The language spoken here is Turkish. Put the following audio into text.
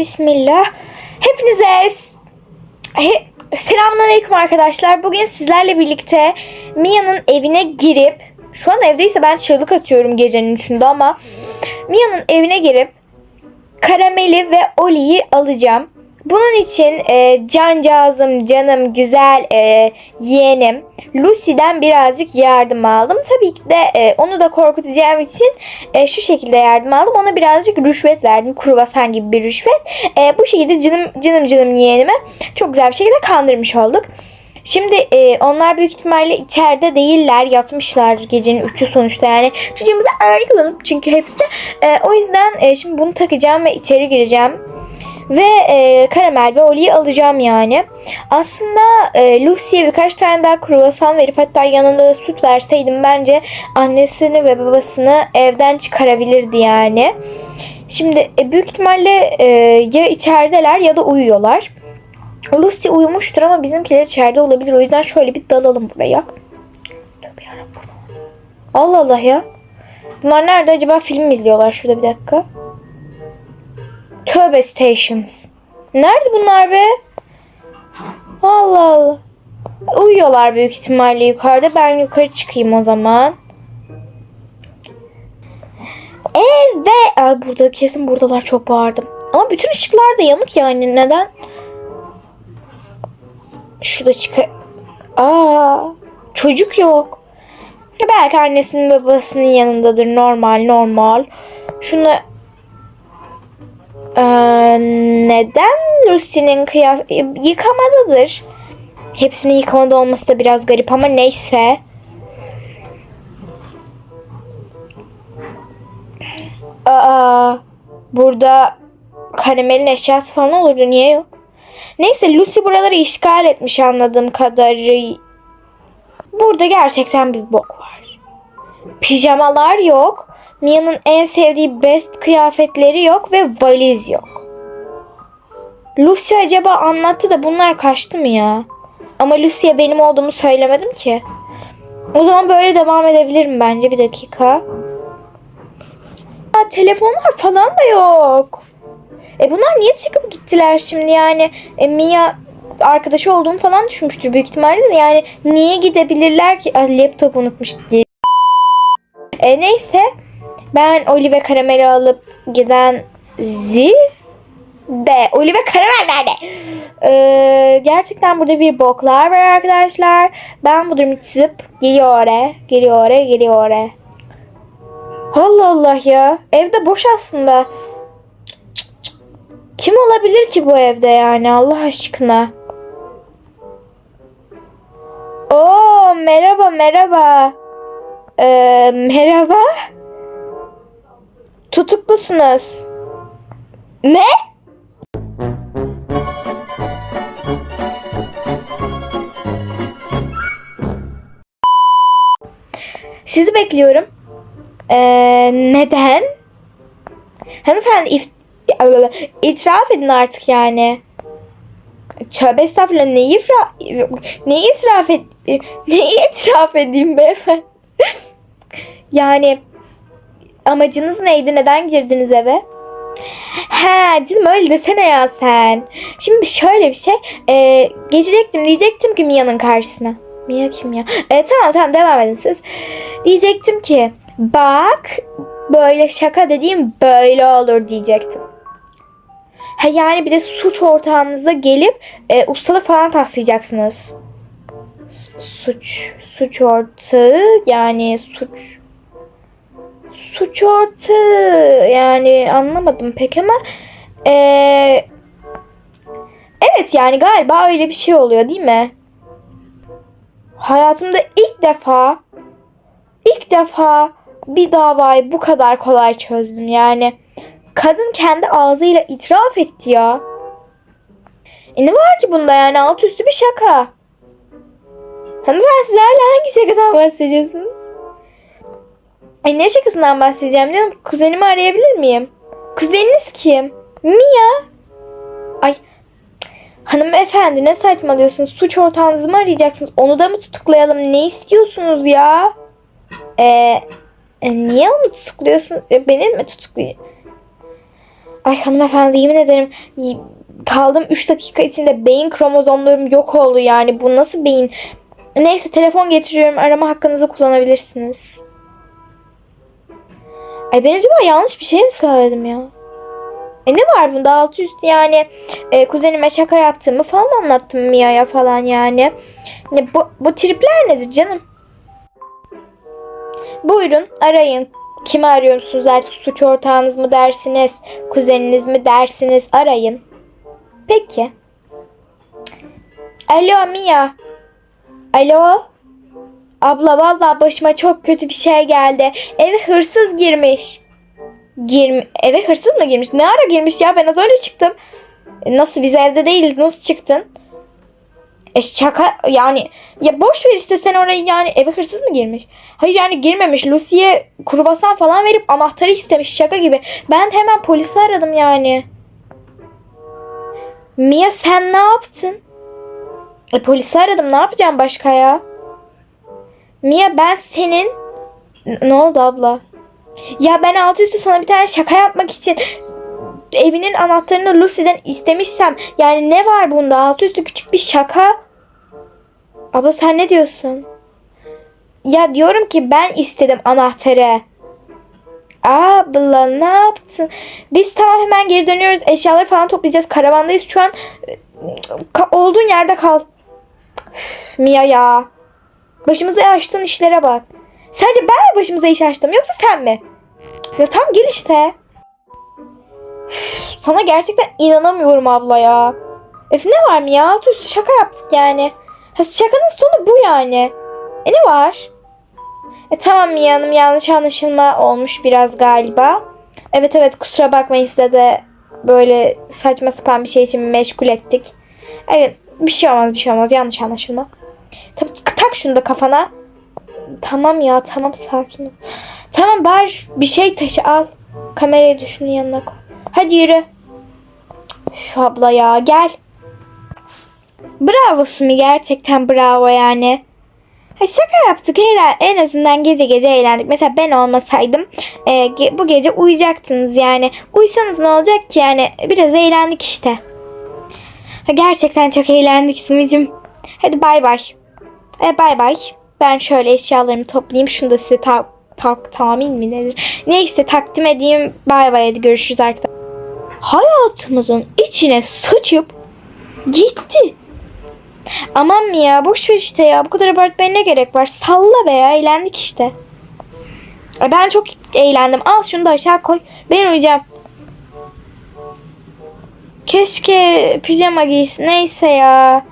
Bismillah. Hepinize he, selamünaleyküm arkadaşlar. Bugün sizlerle birlikte Mia'nın evine girip şu an evdeyse ben çığlık atıyorum gecenin üçünde ama Mia'nın evine girip Karameli ve Oli'yi alacağım. Bunun için e, cancağızım, canım, güzel e, yeğenim Lucy'den birazcık yardım aldım. Tabii ki de e, onu da korkutacağım için e, şu şekilde yardım aldım. Ona birazcık rüşvet verdim. Kruvasan gibi bir rüşvet. E, bu şekilde canım canım canım yeğenime çok güzel bir şekilde kandırmış olduk. Şimdi e, onlar büyük ihtimalle içeride değiller. Yatmışlar gecenin 3'ü sonuçta yani. Çocuğumuza ağır kılalım çünkü hepsi. E, o yüzden e, şimdi bunu takacağım ve içeri gireceğim. Ve e, karamel ve oliyi alacağım yani. Aslında e, Lucy'ye birkaç tane daha kruvasan verip hatta yanında da süt verseydim bence annesini ve babasını evden çıkarabilirdi yani. Şimdi e, büyük ihtimalle e, ya içerideler ya da uyuyorlar. Lucy uyumuştur ama bizimkiler içeride olabilir. O yüzden şöyle bir dalalım buraya. Allah Allah ya. Bunlar nerede acaba film izliyorlar? Şurada bir dakika. Tövbe Stations. Nerede bunlar be? Allah Allah. Uyuyorlar büyük ihtimalle yukarıda. Ben yukarı çıkayım o zaman. Evet. Ay burada kesin buradalar çok bağırdım. Ama bütün ışıklar da yanık yani. Neden? Şurada çıkar. Aa, çocuk yok. Belki annesinin babasının yanındadır. Normal normal. Şunu ee, neden Lucy'nin kıyafeti yıkamadadır? Hepsinin yıkamada olması da biraz garip ama neyse. Aa, burada karamelin eşyası falan olurdu. Niye yok? Neyse Lucy buraları işgal etmiş anladığım kadarı. Burada gerçekten bir bok var. Pijamalar yok. Mia'nın en sevdiği best kıyafetleri yok ve valiz yok. Lucy acaba anlattı da bunlar kaçtı mı ya? Ama Lucy'ye benim olduğumu söylemedim ki. O zaman böyle devam edebilirim bence bir dakika. Aa, telefonlar falan da yok. E bunlar niye çıkıp gittiler şimdi yani? E, Mia arkadaşı olduğumu falan düşünmüştür büyük ihtimalle de yani niye gidebilirler ki? Aa, laptop unutmuş diye. E, neyse ben Oli ve Karamel'i alıp giden Zi de Oli ve Karamel nerede? Ee, gerçekten burada bir boklar var arkadaşlar. Ben bu durumu çizip geliyor oraya, geliyor oraya, geliyor oraya. Allah Allah ya. Evde boş aslında. Kim olabilir ki bu evde yani Allah aşkına? Oo merhaba merhaba. Ee, merhaba. Tutuklusunuz. Ne? Sizi bekliyorum. Ee, neden? Hanımefendi if itiraf edin artık yani. Tövbe estağfurullah neyi ifra neyi israf et neyi itiraf edeyim beyefendi? yani amacınız neydi? Neden girdiniz eve? He dedim öyle desene ya sen. Şimdi şöyle bir şey. E, geçecektim diyecektim ki Mia'nın karşısına. Mia kim ya? E, tamam tamam devam edin siz. Diyecektim ki bak böyle şaka dediğim böyle olur diyecektim. Ha yani bir de suç ortağınıza gelip e, ustalık falan taslayacaksınız. Suç suç ortağı yani suç suç ortağı yani anlamadım pek ama eee, evet yani galiba öyle bir şey oluyor değil mi? Hayatımda ilk defa ilk defa bir davayı bu kadar kolay çözdüm yani. Kadın kendi ağzıyla itiraf etti ya. E ne var ki bunda yani alt üstü bir şaka. Hanımefendi siz hala hangi şakadan bahsediyorsunuz? Ay ne şakasından bahsedeceğim canım? Kuzenimi arayabilir miyim? Kuzeniniz kim? Mia. Ay hanımefendi ne saçmalıyorsunuz? Suç ortağınızı mı arayacaksınız? Onu da mı tutuklayalım? Ne istiyorsunuz ya? Ee, e, niye onu tutukluyorsunuz? Ya beni mi tutuklayın? Ay hanımefendi yemin ederim kaldım 3 dakika içinde beyin kromozomlarım yok oldu yani. Bu nasıl beyin? Neyse telefon getiriyorum. Arama hakkınızı kullanabilirsiniz. Ay ben acaba yanlış bir şey mi söyledim ya? E ne var bunda altı üstü yani e, kuzenime şaka yaptığımı falan anlattım Mia'ya falan yani. Ne, bu, bu tripler nedir canım? Buyurun arayın. Kimi arıyorsunuz artık suç ortağınız mı dersiniz? Kuzeniniz mi dersiniz? Arayın. Peki. Alo Mia. Alo. Abla vallahi başıma çok kötü bir şey geldi. Eve hırsız girmiş. Gir eve hırsız mı girmiş? Ne ara girmiş ya? Ben az önce çıktım. E, Nasıl biz evde değiliz? Nasıl çıktın? E şaka yani ya boş ver işte sen orayı yani eve hırsız mı girmiş? Hayır yani girmemiş. Lucy'ye kruvasan falan verip anahtarı istemiş şaka gibi. Ben de hemen polisi aradım yani. Mia sen ne yaptın? E, polisi aradım ne yapacağım başka ya? Mia ben senin... Ne oldu abla? Ya ben altı üstü sana bir tane şaka yapmak için evinin anahtarını Lucy'den istemişsem yani ne var bunda altı üstü küçük bir şaka. Abla sen ne diyorsun? Ya diyorum ki ben istedim anahtarı. Abla ne yaptın? Biz tamam hemen geri dönüyoruz. Eşyaları falan toplayacağız. Karavandayız şu an. Ka- olduğun yerde kal. Üf, Mia ya. Başımıza açtığın işlere bak. Sence ben mi başımıza iş açtım yoksa sen mi? Ya tam gel işte. Sana gerçekten inanamıyorum abla ya. Öf ne var mı ya? Altı üstü şaka yaptık yani. Ha, şakanın sonu bu yani. E ne var? E tamam Mia Hanım yanlış anlaşılma olmuş biraz galiba. Evet evet kusura bakmayın size de böyle saçma sapan bir şey için meşgul ettik. Evet bir şey olmaz bir şey olmaz yanlış anlaşılma. Tabii tak şunu da kafana. Tamam ya tamam sakin ol. Tamam bari şu- bir şey taşı al. Kamerayı da yanına koy. Hadi yürü. Üf, abla ya gel. Bravo Sumi gerçekten bravo yani. Ha, şaka yaptık herhalde en azından gece gece eğlendik. Mesela ben olmasaydım e, bu gece uyuyacaktınız yani. Uysanız ne olacak ki yani biraz eğlendik işte. Ha, gerçekten çok eğlendik Sumi'cim. Hadi bay bay. E, bay bay. Ben şöyle eşyalarımı toplayayım. Şunu da size ta tak tahmin mi nedir? Neyse takdim edeyim. Bay bay hadi görüşürüz arkadaşlar. Hayatımızın içine sıçıp gitti. Aman mı ya boş ver işte ya. Bu kadar abartmaya ne gerek var? Salla be ya eğlendik işte. E, Ben çok eğlendim. Al şunu da aşağı koy. Ben uyuyacağım. Keşke pijama giysin. Neyse ya.